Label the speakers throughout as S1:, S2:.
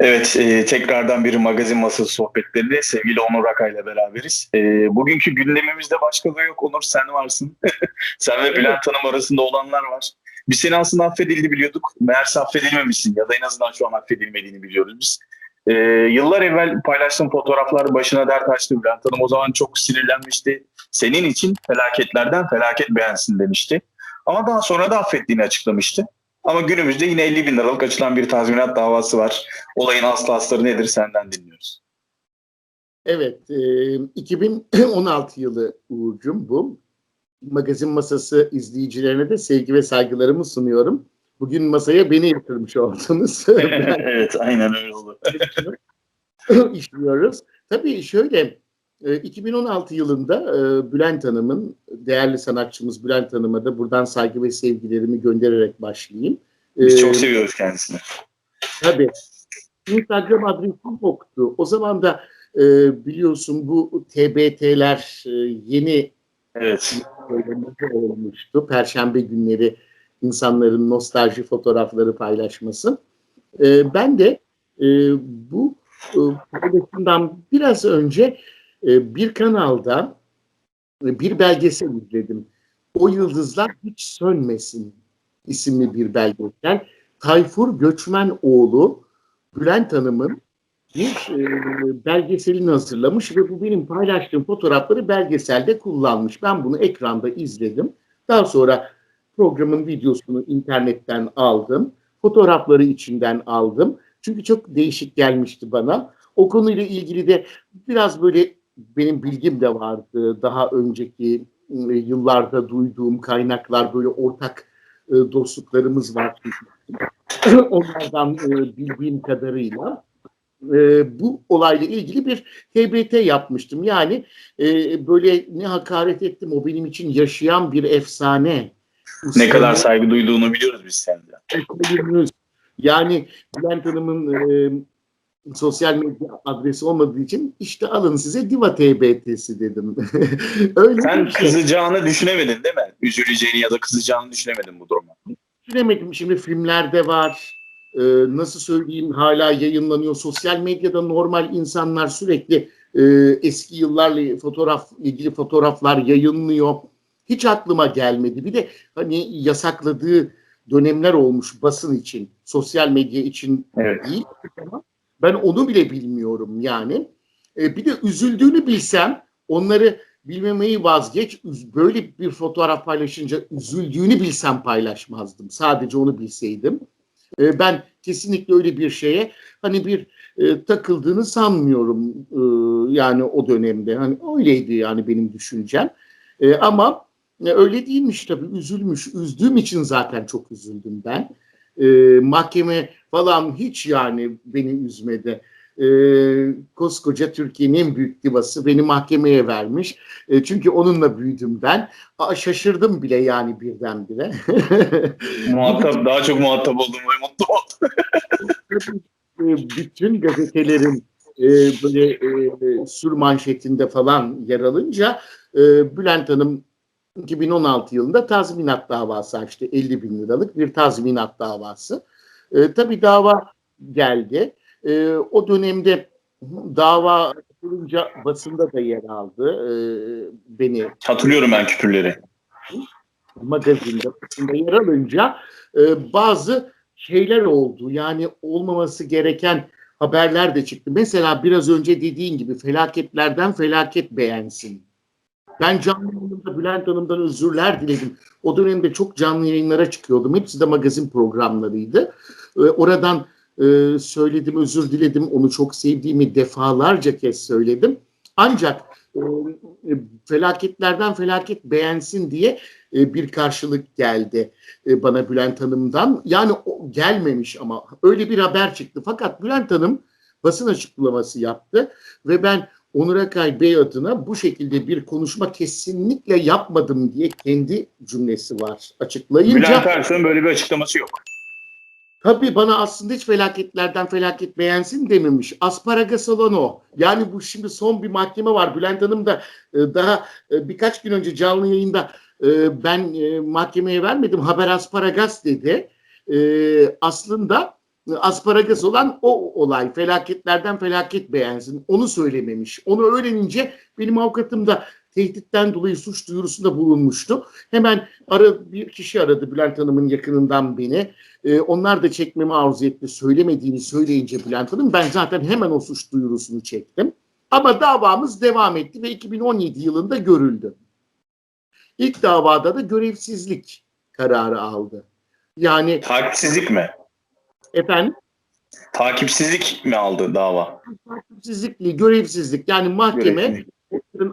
S1: Evet, e, tekrardan bir magazin masası sohbetlerinde sevgili Onur Akay ile beraberiz. E, bugünkü gündemimizde başka da yok. Onur sen varsın. sen ve Bülent Hanım arasında olanlar var. Biz seni aslında affedildi biliyorduk. Meğerse affedilmemişsin ya da en azından şu an affedilmediğini biliyoruz biz. E, yıllar evvel paylaştığım fotoğraflar başına dert açtı Bülent Hanım. O zaman çok sinirlenmişti. Senin için felaketlerden felaket beğensin demişti. Ama daha sonra da affettiğini açıklamıştı. Ama günümüzde yine 50 bin liralık açılan bir tazminat davası var. Olayın aslı asları nedir senden dinliyoruz.
S2: Evet, e, 2016 yılı Uğur'cum bu. Magazin Masası izleyicilerine de sevgi ve saygılarımı sunuyorum. Bugün masaya beni yatırmış oldunuz.
S1: evet, aynen öyle oldu.
S2: işliyoruz. Tabii şöyle, 2016 yılında e, Bülent Hanım'ın, değerli sanatçımız Bülent Hanım'a da buradan saygı ve sevgilerimi göndererek başlayayım.
S1: Biz
S2: E,
S1: çok seviyoruz kendisini.
S2: Tabii. Instagram adresim yoktu. O zaman da e, biliyorsun bu TBT'ler e, yeni
S1: Evet.
S2: olmuştu. Perşembe günleri insanların nostalji fotoğrafları paylaşması. Ben de bu paylaşımdan biraz önce e, bir kanalda e, bir belgesel izledim. O Yıldızlar Hiç Sönmesin isimli bir belgesel. Tayfur Göçmenoğlu Bülent Hanım'ın bir e, belgeselini hazırlamış ve bu benim paylaştığım fotoğrafları belgeselde kullanmış. Ben bunu ekranda izledim. Daha sonra programın videosunu internetten aldım. Fotoğrafları içinden aldım. Çünkü çok değişik gelmişti bana. O konuyla ilgili de biraz böyle benim bilgim de vardı. Daha önceki e, yıllarda duyduğum kaynaklar böyle ortak e, dostluklarımız var. Onlardan e, bildiğim kadarıyla bu olayla ilgili bir TBT yapmıştım. Yani böyle ne hakaret ettim o benim için yaşayan bir efsane.
S1: Ne kadar saygı duyduğunu biliyoruz biz senden.
S2: Yani Bülent Hanım'ın sosyal medya adresi olmadığı için işte alın size Diva TBT'si dedim. Öyle
S1: Sen
S2: şey.
S1: kızacağını düşünemedin değil mi? Üzüleceğini ya da kızacağını düşünemedin bu duruma.
S2: Düşünemedim. Şimdi filmlerde var. Ee, nasıl söyleyeyim hala yayınlanıyor. Sosyal medyada normal insanlar sürekli e, eski yıllarla fotoğraf ilgili fotoğraflar yayınlıyor. Hiç aklıma gelmedi. Bir de hani yasakladığı dönemler olmuş basın için, sosyal medya için
S1: Evet.
S2: değil ama ben onu bile bilmiyorum yani. E, bir de üzüldüğünü bilsem onları bilmemeyi vazgeç. Böyle bir fotoğraf paylaşınca üzüldüğünü bilsem paylaşmazdım. Sadece onu bilseydim. E, ben kesinlikle öyle bir şeye hani bir e, takıldığını sanmıyorum e, yani o dönemde. Hani öyleydi yani benim düşüncem. E, ama e, öyle değilmiş tabii. Üzülmüş. Üzdüğüm için zaten çok üzüldüm ben. E, mahkeme falan hiç yani beni üzmedi. E, koskoca Türkiye'nin en büyük divası beni mahkemeye vermiş. E, çünkü onunla büyüdüm ben. Aa, şaşırdım bile yani birdenbire.
S1: Muhatap, daha çok muhatap oldum ve mutlu oldum.
S2: E, bütün gazetelerin e, böyle e, sür manşetinde falan yer alınca e, Bülent Hanım 2016 yılında tazminat davası açtı. 50 bin liralık bir tazminat davası. E, tabii dava geldi. E, o dönemde dava açılınca basında da yer aldı. E, beni
S1: Hatırlıyorum ben küpürleri.
S2: magazinde basında yer alınca e, bazı şeyler oldu. Yani olmaması gereken haberler de çıktı. Mesela biraz önce dediğin gibi felaketlerden felaket beğensin. Ben canlı yayında Bülent Hanım'dan özürler diledim. O dönemde çok canlı yayınlara çıkıyordum. Hepsi de magazin programlarıydı. E, oradan e, söyledim, özür diledim. Onu çok sevdiğimi defalarca kez söyledim. Ancak e, e, felaketlerden felaket beğensin diye e, bir karşılık geldi e, bana Bülent Hanım'dan. Yani o gelmemiş ama öyle bir haber çıktı. Fakat Bülent Hanım basın açıklaması yaptı ve ben Onur Akay Bey adına bu şekilde bir konuşma kesinlikle yapmadım diye kendi cümlesi var açıklayınca.
S1: Bülent Ersoy'un böyle bir açıklaması yok.
S2: Tabii bana aslında hiç felaketlerden felaket beğensin dememiş. Asparagas olan o. Yani bu şimdi son bir mahkeme var. Bülent Hanım da e, daha e, birkaç gün önce canlı yayında e, ben mahkemeye vermedim. Haber asparagas dedi. Aslında asparagas olan o olay. Felaketlerden felaket beğensin. Onu söylememiş. Onu öğrenince benim avukatım da tehditten dolayı suç duyurusunda bulunmuştu. Hemen ara, bir kişi aradı Bülent Hanım'ın yakınından beni. Ee, onlar da çekmemi arzu etti. Söylemediğini söyleyince Bülent Hanım ben zaten hemen o suç duyurusunu çektim. Ama davamız devam etti ve 2017 yılında görüldü. İlk davada da görevsizlik kararı aldı. Yani
S1: Takipsizlik mi?
S2: Efendim
S1: Takipsizlik mi aldı dava?
S2: takipsizlik değil, görevsizlik. Yani mahkeme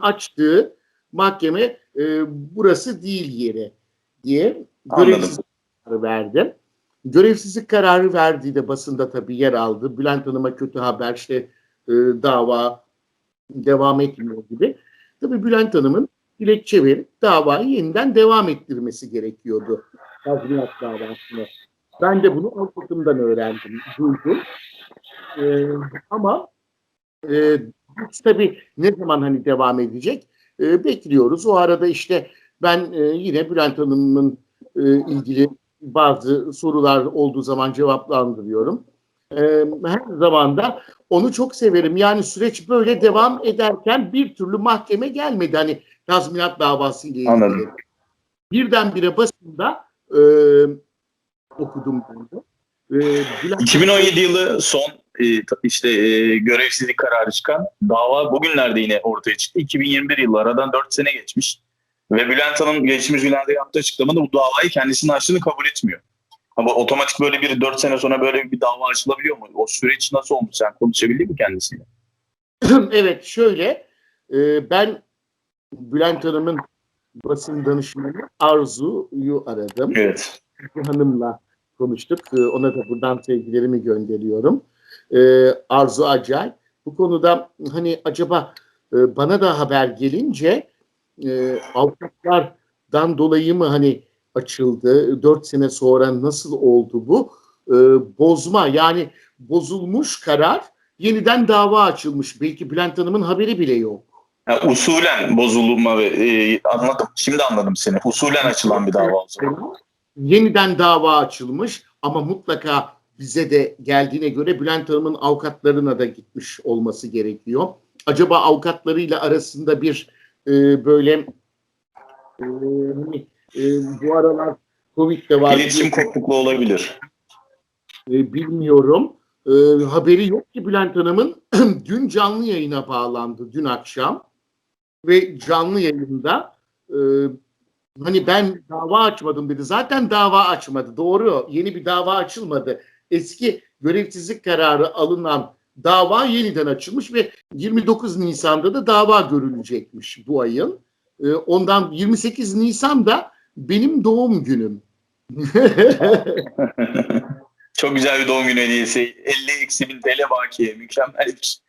S2: açtığı mahkeme e, burası değil yeri diye görevsizlik kararı verdi. Görevsizlik kararı verdiği de basında tabii yer aldı. Bülent Hanım'a kötü haber işte e, dava devam etmiyor gibi. Tabii Bülent Hanım'ın dilekçe verip davayı yeniden devam ettirmesi gerekiyordu. Tazminat davasını. Ben de bunu avukatımdan öğrendim, duydum. E, ama e, tabii ne zaman hani devam edecek e, bekliyoruz. O arada işte ben e, yine Bülent Hanım'ın e, ilgili bazı sorular olduğu zaman cevaplandırıyorum. E, her zaman da onu çok severim. Yani süreç böyle devam ederken bir türlü mahkeme gelmedi. Hani tazminat davası ile ilgili.
S1: Anladım.
S2: Birdenbire basında e, okudum ben de. E, Bülent
S1: 2017 yılı son e, işte e, görevsizlik kararı çıkan dava bugünlerde yine ortaya çıktı. 2021 yılı aradan 4 sene geçmiş. Ve Bülent Hanım geçmiş günlerde yaptığı açıklamada bu davayı kendisinin açtığını kabul etmiyor. Ama otomatik böyle bir 4 sene sonra böyle bir dava açılabiliyor mu? O süreç nasıl olmuş? Sen konuşabildin mi kendisiyle?
S2: evet şöyle e, ben Bülent Hanım'ın basın danışmanı Arzu'yu aradım.
S1: Evet.
S2: Hanım'la konuştuk. E, ona da buradan sevgilerimi gönderiyorum. E, Arzu Acay. Bu konuda hani acaba e, bana da haber gelince e, avukatlardan dolayı mı hani açıldı? Dört sene sonra nasıl oldu bu? E, bozma yani bozulmuş karar yeniden dava açılmış. Belki Bülent Hanım'ın haberi bile yok.
S1: Ha, usulen bozulma ve e, anladım. Şimdi anladım seni. Usulen açılan bir dava o zaman.
S2: Yeniden dava açılmış ama mutlaka bize de geldiğine göre Bülent Hanım'ın avukatlarına da gitmiş olması gerekiyor. Acaba avukatlarıyla arasında bir e, böyle e, hani, e, bu aralar Covid de var.
S1: İletişim kopukluğu olabilir.
S2: E, bilmiyorum. E, haberi yok ki Bülent Hanım'ın dün canlı yayına bağlandı dün akşam ve canlı yayında e, hani ben dava açmadım dedi. Zaten dava açmadı. Doğru. Yeni bir dava açılmadı. Eski görevsizlik kararı alınan dava yeniden açılmış ve 29 Nisan'da da dava görülecekmiş bu ayın. E, ondan 28 Nisan'da benim doğum günüm.
S1: Çok güzel bir doğum günü hediyesi. 50 eksi 1000 TL bakiye. Mükemmel bir.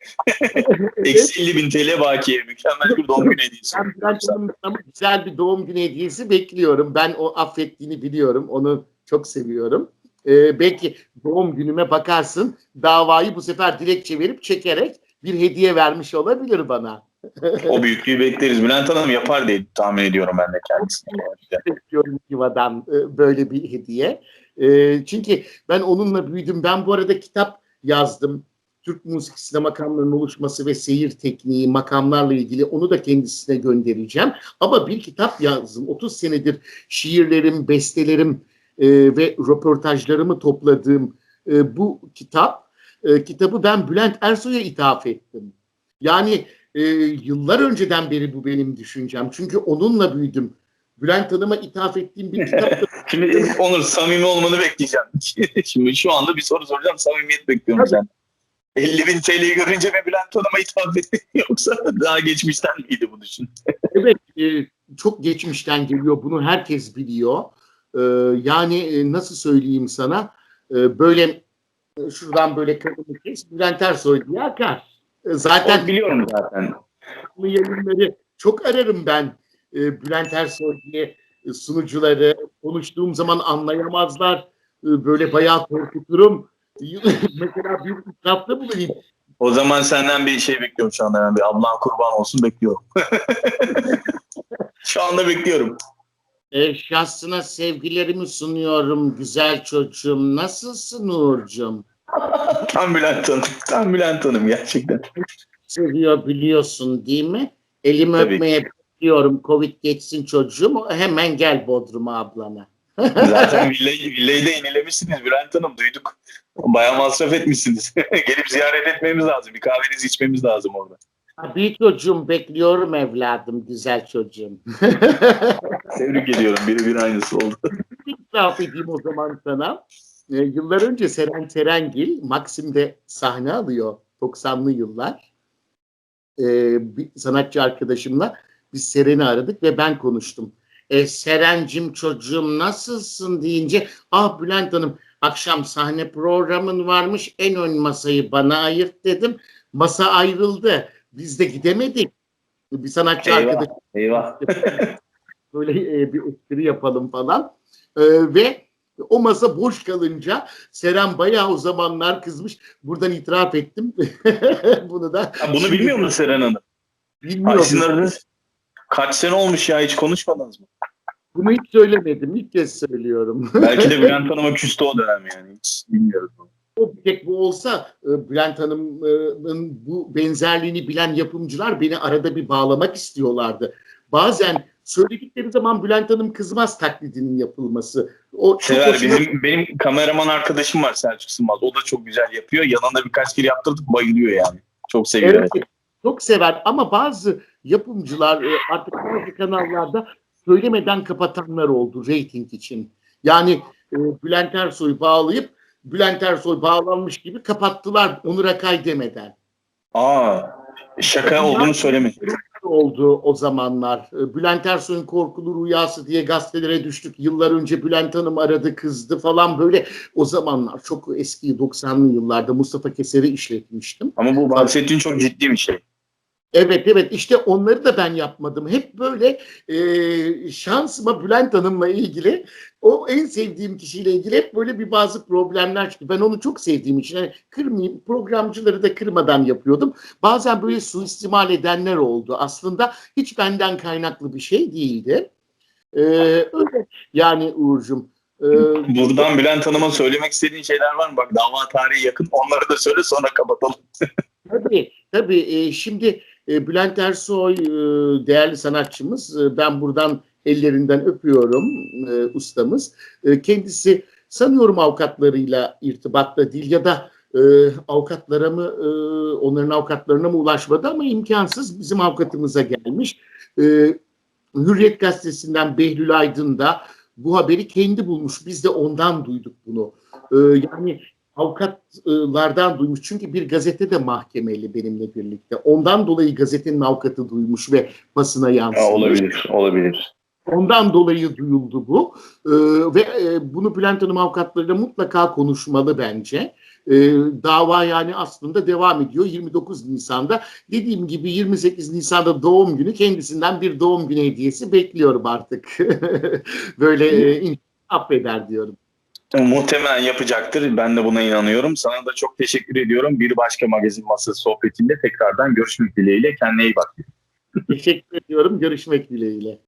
S1: eksi 50 bin TL bakiye. Mükemmel bir doğum günü hediyesi.
S2: Ben Bülent Hanım'dan güzel bir doğum günü hediyesi bekliyorum. Ben o affettiğini biliyorum. Onu çok seviyorum. Ee, belki doğum günüme bakarsın davayı bu sefer dilekçe verip çekerek bir hediye vermiş olabilir bana.
S1: O büyüklüğü bekleriz. Bülent Hanım yapar diye tahmin ediyorum ben de kendisine.
S2: Bekliyorum Yuva'dan e, böyle bir hediye. E, çünkü ben onunla büyüdüm. Ben bu arada kitap yazdım. Türk müzikisinde makamların oluşması ve seyir tekniği, makamlarla ilgili onu da kendisine göndereceğim. Ama bir kitap yazdım. 30 senedir şiirlerim, bestelerim e, ve röportajlarımı topladığım e, bu kitap, e, kitabı ben Bülent Ersoy'a ithaf ettim. Yani e, yıllar önceden beri bu benim düşüncem. Çünkü onunla büyüdüm. Bülent Hanım'a ithaf ettiğim bir kitap
S1: Şimdi Onur samimi olmanı bekleyeceğim. Şimdi şu anda bir soru soracağım. Samimiyet bekliyorum sen. 50 bin TL'yi görünce mi Bülent Hanım'a ithaf ettin yoksa daha geçmişten miydi bu düşün?
S2: Evet, e, çok geçmişten geliyor. Bunu herkes biliyor. E, yani e, nasıl söyleyeyim sana? E, böyle e, şuradan böyle kadını kes, Bülent Ersoy diye akar. E, zaten
S1: O biliyorum zaten.
S2: bu yayınları çok ararım ben. E, Bülent Ersoy diye e, sunucuları konuştuğum zaman anlayamazlar. E, böyle bayağı korkuturum. Mesela bir itirafta bulunayım.
S1: O zaman senden bir şey bekliyorum şu anda. Yani bir ablan kurban olsun bekliyorum. şu anda bekliyorum.
S2: E, şahsına sevgilerimi sunuyorum güzel çocuğum. Nasılsın Uğur'cum?
S1: Tam Bülent Hanım. Tam Bülent Hanım gerçekten.
S2: Seviyor biliyorsun değil mi? Elimi
S1: Tabii.
S2: öpmeye bekliyorum. Covid geçsin çocuğum. Hemen gel Bodrum'a ablana.
S1: Zaten villayı, villayı da yenilemişsiniz Bülent Hanım duyduk. Bayağı masraf etmişsiniz. Gelip ziyaret etmemiz lazım. Bir kahvenizi içmemiz lazım orada.
S2: Bir çocuğum bekliyorum evladım. Güzel çocuğum.
S1: Tebrik ediyorum. Biri bir aynısı oldu.
S2: İtiraf edeyim o zaman sana. Ee, yıllar önce Seren Serengil Maksim'de sahne alıyor. 90'lı yıllar. Ee, bir sanatçı arkadaşımla biz Seren'i aradık ve ben konuştum. E, Serencim çocuğum nasılsın deyince ah Bülent Hanım akşam sahne programın varmış en ön masayı bana ayırt dedim. Masa ayrıldı. Biz de gidemedik. Bir sanatçı
S1: Eyvah.
S2: arkadaş
S1: Eyvah.
S2: böyle e, bir espri yapalım falan. E, ve o masa boş kalınca Seren bayağı o zamanlar kızmış. Buradan itiraf ettim. Bunu da
S1: Ha, bunu bilmiyor musun Seren Hanım? Ay,
S2: bilmiyorum.
S1: Sizin aranız kaç sene olmuş ya hiç konuşmadınız mı?
S2: Bunu hiç söylemedim. İlk kez söylüyorum.
S1: Belki de Bülent Hanım'a küstü o dönem yani. Hiç bilmiyoruz. bunu.
S2: o bir tek bu olsa e, Bülent Hanım'ın bu benzerliğini bilen yapımcılar beni arada bir bağlamak istiyorlardı. Bazen söyledikleri zaman Bülent Hanım kızmaz taklidinin yapılması. O çok
S1: Sever
S2: hoşuma-
S1: bizim benim kameraman arkadaşım var Selçuk Sılmaz. O da çok güzel yapıyor. Yanında birkaç kere yaptırdık bayılıyor yani. Çok seviyor.
S2: Evet, çok sever ama bazı yapımcılar e, artık bazı kanallarda söylemeden kapatanlar oldu reyting için. Yani e, Bülent Ersoy'u bağlayıp Bülent Ersoy bağlanmış gibi kapattılar Onur Akay demeden.
S1: Aa, şaka olduğunu söylemedim.
S2: oldu o zamanlar. E, Bülent Ersoy'un korkulu rüyası diye gazetelere düştük. Yıllar önce Bülent Hanım aradı kızdı falan böyle. O zamanlar çok eski 90'lı yıllarda Mustafa Keser'i işletmiştim.
S1: Ama bu bahsettiğin çok ciddi bir şey.
S2: Evet evet işte onları da ben yapmadım. Hep böyle e, şansıma Bülent Hanım'la ilgili o en sevdiğim kişiyle ilgili hep böyle bir bazı problemler çıktı. Ben onu çok sevdiğim için yani kırmayayım programcıları da kırmadan yapıyordum. Bazen böyle suistimal edenler oldu. Aslında hiç benden kaynaklı bir şey değildi. E, öyle yani Uğur'cum. E,
S1: Buradan Bülent Hanım'a söylemek istediğin şeyler var mı? Bak dava tarihi yakın. Onları da söyle sonra kapatalım.
S2: Tabii, tabii. E, şimdi e, Bülent Ersoy e, değerli sanatçımız. E, ben buradan ellerinden öpüyorum ustamız. Kendisi sanıyorum avukatlarıyla irtibatta değil ya da e, avukatlara mı, onların avukatlarına mı ulaşmadı ama imkansız bizim avukatımıza gelmiş. Hürriyet Gazetesi'nden Behlül Aydın da bu haberi kendi bulmuş. Biz de ondan duyduk bunu. Yani avukatlardan duymuş. Çünkü bir gazete de mahkemeli benimle birlikte. Ondan dolayı gazetenin avukatı duymuş ve basına yansımış.
S1: olabilir.
S2: Ondan dolayı duyuldu bu. Ee, ve e, bunu Bülent Hanım avukatlarıyla mutlaka konuşmalı bence. Ee, dava yani aslında devam ediyor 29 Nisan'da. Dediğim gibi 28 Nisan'da doğum günü kendisinden bir doğum günü hediyesi bekliyorum artık. Böyle e, affeder diyorum.
S1: Muhtemelen yapacaktır. Ben de buna inanıyorum. Sana da çok teşekkür ediyorum. Bir başka magazin masası sohbetinde tekrardan görüşmek dileğiyle. Kendine iyi bak.
S2: Teşekkür ediyorum. Görüşmek dileğiyle.